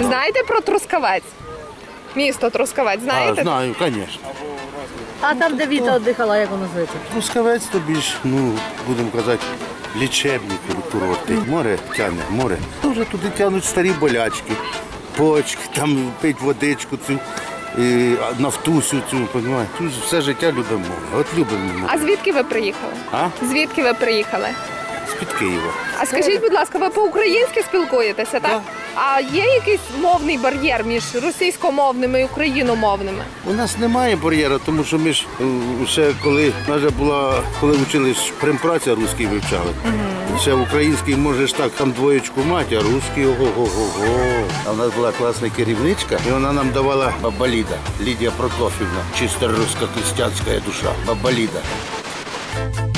Знаєте про Трускавець? Місто Трускавець, А, знаю, звісно. А там, де Віта віддихала, як воно зветься? Трускавець то більш, ну, будемо казати, лічебні курорти. Море тягне, море. Вже туди тягнуть старі болячки, почки, там пить водичку цю, і нафтусю цю, розумієте? Тут все життя любимо. От любимо А звідки ви приїхали? А? Звідки ви приїхали? З-під Києва. А скажіть, будь ласка, ви по-українськи спілкуєтеся, так? Да. А є якийсь мовний бар'єр між російськомовними і україномовними? У нас немає бар'єру, тому що ми ж е, ще коли навіть була, коли вчились примпраця русський вивчали. Ще український можеш так, там двоєчку мати, а русський ого-го-го-го. А в нас була класна керівничка, і вона нам давала бабаліда, Лідія Прокофівна, чисто руська християнська душа. Бабаліда. А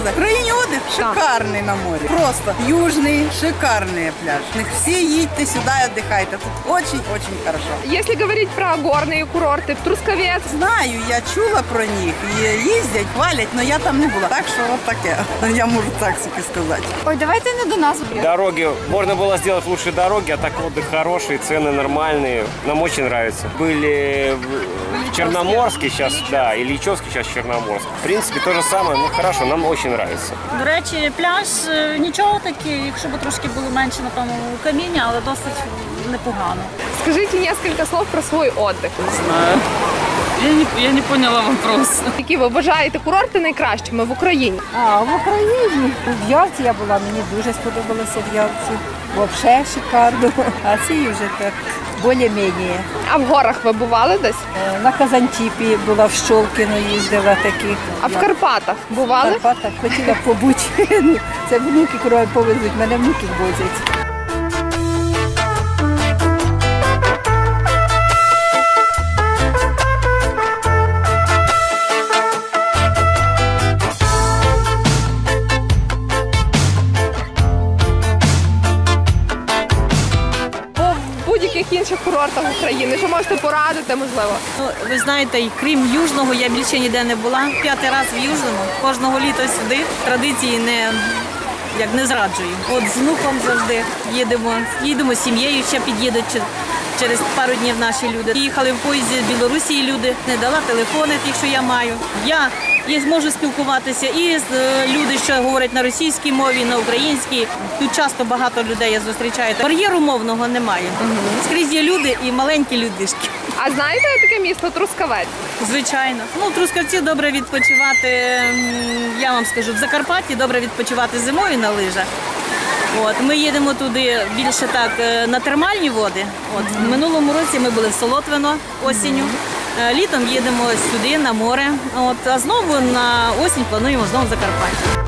сказать? В країні отдых шикарний на морі. Просто южний, шикарний пляж. У них всі їдьте сюди і віддихайте. Тут очень-очень хорошо. Якщо говорити про горні курорти, Трускавець, Знаю, я чула про них. І їздять, хвалять, але я там не була. Так що от таке. Я можу так собі сказати. Ой, давайте не до нас. Дороги, можно было сделать лучше дороги, а так отдых хороший, цены нормальные. Нам очень нравится. Были в в Черноморске сейчас, да, и Ильичевске сейчас Черноморск. В принципе, то же самое, ну хорошо, нам очень нравится. До речі, пляж е, нічого такий, якщо б трошки було менше, напевно, каміння, але досить непогано. скажіть кілька слов про свій отдих. Я не, я не поняла вопрос. Які ви вважаєте курорти найкращими в Україні? А в Україні в Ялті я була, мені дуже сподобалося в Ялті. Взагалі шикарно. А ці вже так більш-менш. А в горах ви бували десь? Е, На Казантіпі була в Щолкіно, їздила такі. А в Карпатах бували? в? Карпатах хотіла побути. Це внуки кроє повезуть, мене внуки возять. Інших курортах України. Що можете порадити, можливо? Ну, ви знаєте, крім Южного, я більше ніде не була. П'ятий раз в Южному. Кожного літа сюди. Традиції не, як не зраджую. От з внуком завжди їдемо. Їдемо з сім'єю, ще під'їдуть через пару днів наші люди. Їхали в поїзді з Білорусі люди, не дала телефони, ті, що я маю. Я і зможу спілкуватися і з е, люди, що говорять на російській мові, на українській. Тут часто багато людей я зустрічаю. Бар'єру мовного немає. Скрізь є люди і маленькі людишки. А знаєте таке місто Трускавець? Звичайно. Ну, в Трускавці добре відпочивати, я вам скажу, в Закарпатті добре відпочивати зимою на лижах. От, ми їдемо туди більше так е, на термальні води. От, в минулому році ми були в Солотвино осінню. Е, Літом їдемо сюди на море. От, а знову на осінь плануємо знову в Закарпаття.